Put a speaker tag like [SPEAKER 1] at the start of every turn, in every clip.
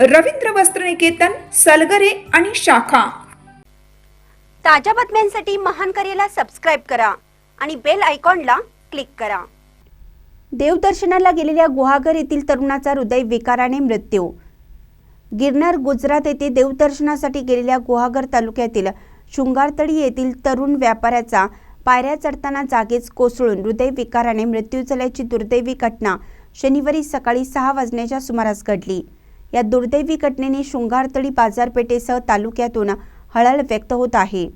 [SPEAKER 1] रवींद्र वस्त्रनिकेतन सलगरे आणि शाखा.
[SPEAKER 2] ताज्या बातम्यांसाठी महान करेला सबस्क्राईब करा आणि बेल आयकॉनला क्लिक करा. देवदर्शनाला गेलेल्या गुहागर येथील तरुणाचा हृदय विकाराने मृत्यू. गिरनार गुजरात येथे देवदर्शनासाठी गेलेल्या गुहागर तालुक्यातील शृंगारतळी येथील तरुण व्यापाऱ्याचा पायऱ्या चढताना जागेच कोसळून हृदय विकाराने मृत्यू झाल्याची दुर्दैवी घटना शनिवारी सकाळी सहा वाजण्याच्या सुमारास घडली. या दुर्दैवी घटनेने शृंगारतळी बाजारपेठेसह तालुक्यातून हळहळ व्यक्त होत आहे.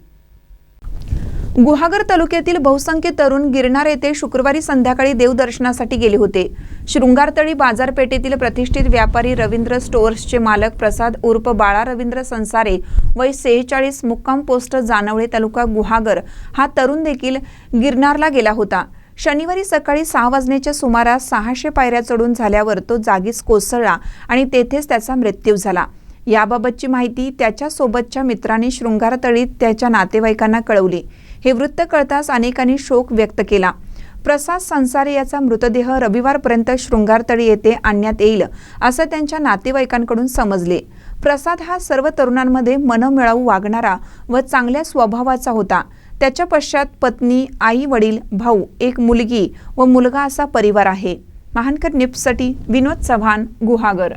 [SPEAKER 1] गुहागर तालुक्यातील बहुसंख्य तरुण गिरणार येथे शुक्रवारी संध्याकाळी देवदर्शनासाठी गेले होते. शृंगारतळी बाजारपेठेतील प्रतिष्ठित व्यापारी रवींद्र स्टोअर्सचे मालक प्रसाद उर्फ बाळा रवींद्र संसारे वय सेहेचाळीस मुक्काम पोस्ट जानवळे तालुका गुहागर हा तरुण देखील गिरनारला गेला होता. शनिवारी सकाळी सहा वाजण्याच्या सुमारास सहाशे पायऱ्या चढून झाल्यावर तो जागीच कोसळला आणि तेथेच त्याचा मृत्यू झाला. याबाबतची माहिती त्याच्यासोबतच्या मित्राने मित्रांनी शृंगारतळीत त्याच्या नातेवाईकांना कळवली. हे वृत्त कळताच अनेकांनी शोक व्यक्त केला. प्रसाद संसारे याचा मृतदेह रविवारपर्यंत शृंगारतळी येथे आणण्यात येईल असं त्यांच्या नातेवाईकांकडून समजले. प्रसाद हा सर्व तरुणांमध्ये मनमिळावू वागणारा व चांगल्या स्वभावाचा होता. त्याच्या पश्चात पत्नी आई वडील भाऊ एक मुलगी व मुलगा असा परिवार आहे. महानकर निप्ससाठी विनोद चव्हाण गुहागर.